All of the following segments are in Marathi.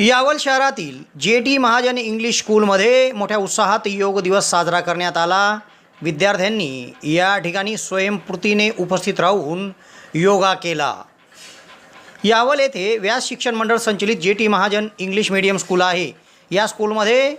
यावल शहरातील जे टी महाजन इंग्लिश स्कूलमध्ये मोठ्या उत्साहात योग दिवस साजरा करण्यात आला. विद्यार्थ्यांनी या ठिकाणी स्वयंस्फूर्तीने उपस्थित राहून योगा केला. यावल येथे व्यास शिक्षण मंडळ संचलित J T Mahajan English medium school आहे. या स्कूलमध्ये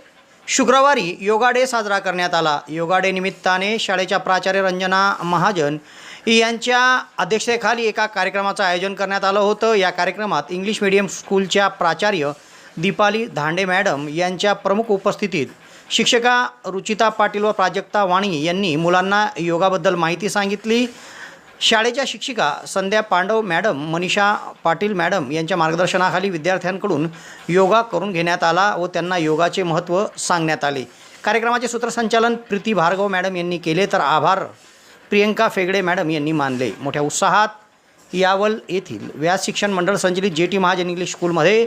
शुक्रवारी योगा डे साजरा करण्यात आला. योगा डे निमित्ताने शाळेच्या प्राचार्य रंजना महाजन यांच्या अध्यक्षतेखाली एका कार्यक्रमाचं आयोजन करण्यात आलं होतं. या कार्यक्रमात इंग्लिश मीडियम स्कूलच्या प्राचार्य दीपाली धांडे मॅडम यांच्या प्रमुख उपस्थितीत शिक्षिका रुचिता पाटील व प्राजक्ता वाणी यांनी मुलांना योगाबद्दल माहिती सांगितली. शाळेच्या शिक्षिका संध्या पांडव मॅडम मनीषा पाटील मॅडम यांच्या मार्गदर्शनाखाली विद्यार्थ्यांकडून योगा करून घेण्यात आला व त्यांना योगाचे महत्त्व सांगण्यात आले. कार्यक्रमाचे सूत्रसंचालन प्रीती भार्गव मॅडम यांनी केले तर आभार. प्रियंका फेगडे मॅडम यांनी मानले. मोठ्या उत्साहात यावल येथील व्यास शिक्षण मंडळ संचलित जे टी महाजन इंग्लिश स्कूलमध्ये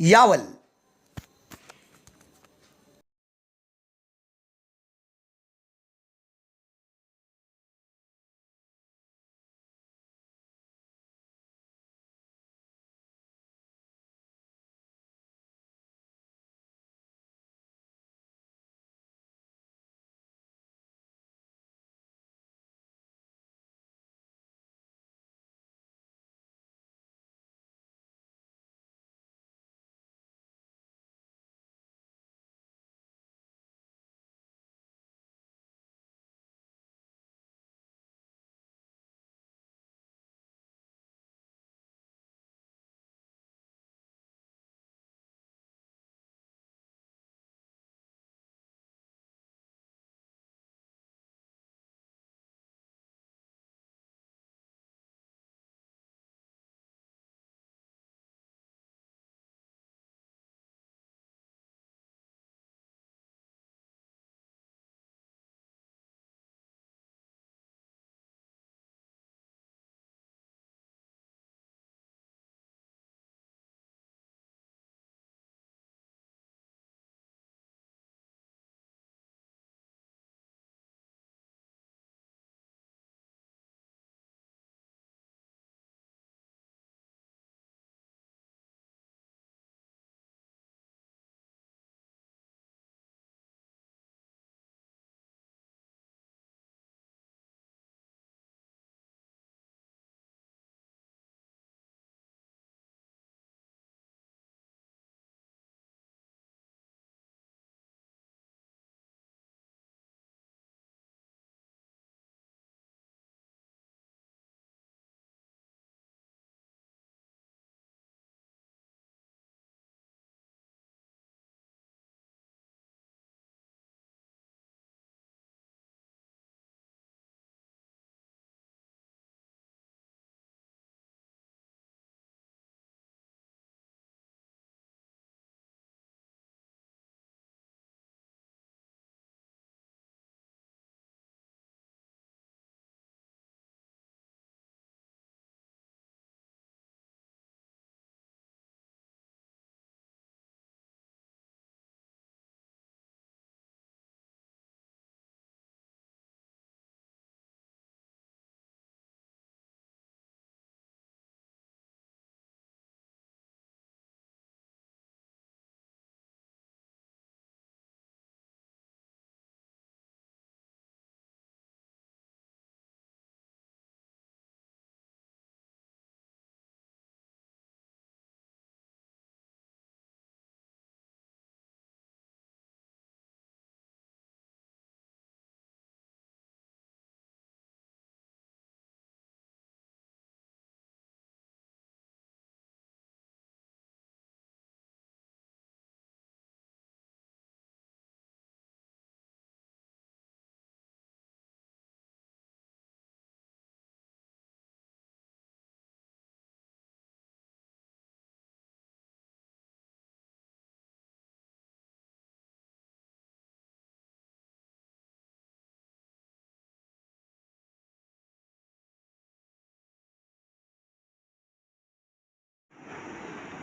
Yawal.